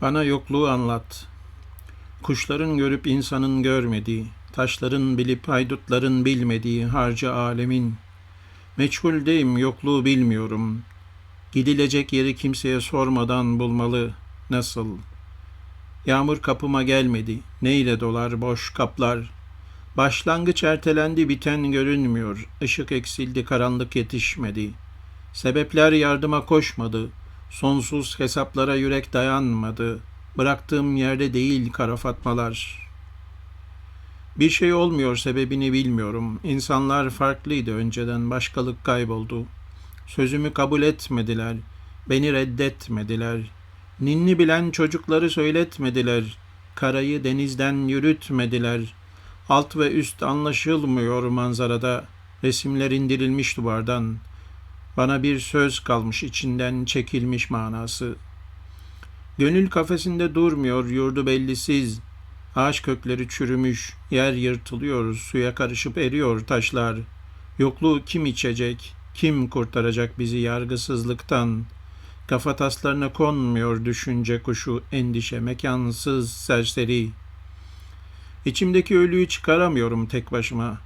Bana yokluğu anlat. Kuşların görüp insanın görmediği, taşların bilip haydutların bilmediği harcı alemin. Meçhuldeyim, yokluğu bilmiyorum. Gidilecek yeri kimseye sormadan bulmalı. Nasıl? Yağmur kapıma gelmedi. Neyle dolar boş kaplar? Başlangıç ertelendi, biten görünmüyor. Işık eksildi, karanlık yetişmedi. Sebepler yardıma koşmadı. Sonsuz hesaplara yürek dayanmadı. Bıraktığım yerde değil kara fatmalar. Bir şey olmuyor sebebini bilmiyorum. İnsanlar farklıydı önceden başkalık kayboldu. Sözümü kabul etmediler. Beni reddetmediler. Ninni bilen çocukları söyletmediler. Karayı denizden yürütmediler. Alt ve üst anlaşılmıyor manzarada. Resimler indirilmiş duvardan. Bana bir söz kalmış içinden çekilmiş manası. Gönül kafesinde durmuyor yurdu bellisiz. Ağaç kökleri çürümüş, yer yırtılıyor, suya karışıp eriyor taşlar. Yokluğu kim içecek, kim kurtaracak bizi yargısızlıktan? Kafa taslarına konmuyor düşünce kuşu, endişe, mekansız, serseri. İçimdeki ölüyü çıkaramıyorum tek başıma.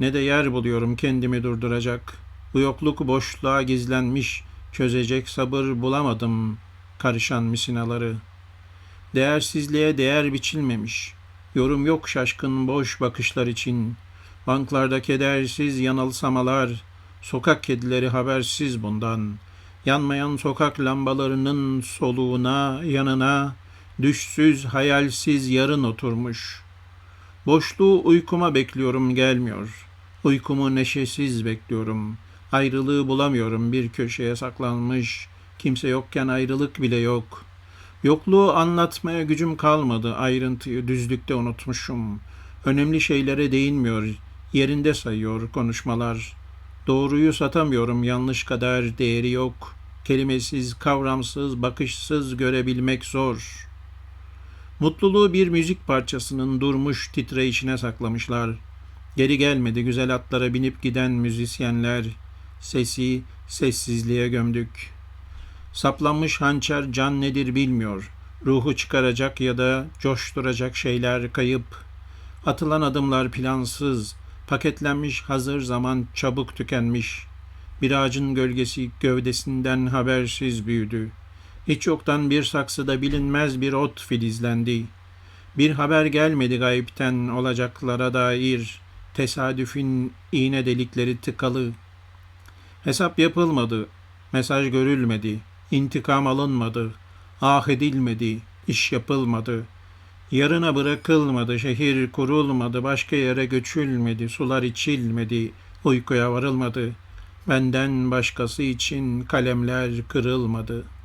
Ne de yer buluyorum kendimi durduracak. Bu yokluk boşluğa gizlenmiş, çözecek sabır bulamadım karışan misinaları. Değersizliğe değer biçilmemiş. Yorum yok şaşkın boş bakışlar için. Banklarda kedersiz yanılsamalar, sokak kedileri habersiz bundan. Yanmayan sokak lambalarının soluğuna, yanına, düşsüz, hayalsiz yarın oturmuş. Boşluğu uykuma bekliyorum gelmiyor. Uykumu neşesiz bekliyorum. Ayrılığı bulamıyorum bir köşeye saklanmış. Kimse yokken ayrılık bile yok. Yokluğu anlatmaya gücüm kalmadı. Ayrıntıyı düzlükte unutmuşum. Önemli şeylere değinmiyor. Yerinde sayıyor konuşmalar. Doğruyu satamıyorum. Yanlış kadar değeri yok. Kelimesiz, kavramsız, bakışsız görebilmek zor. Mutluluğu bir müzik parçasının durmuş titreyişine saklamışlar. Geri gelmedi güzel atlara binip giden müzisyenler. Sesi sessizliğe gömdük. Saplanmış hançer can nedir bilmiyor. Ruhu çıkaracak ya da coşturacak şeyler kayıp. Atılan adımlar plansız. Paketlenmiş hazır zaman çabuk tükenmiş. Bir ağacın gölgesi gövdesinden habersiz büyüdü. Hiç yoktan bir saksıda bilinmez bir ot filizlendi. Bir haber gelmedi gayipten olacaklara dair. Tesadüfün iğne delikleri tıkalı. Hesap yapılmadı. Mesaj görülmedi. İntikam alınmadı. Ah edilmedi. iş yapılmadı. Yarına bırakılmadı. Şehir kurulmadı. Başka yere göçülmedi. Sular içilmedi. Uykuya varılmadı. Benden başkası için kalemler kırılmadı.''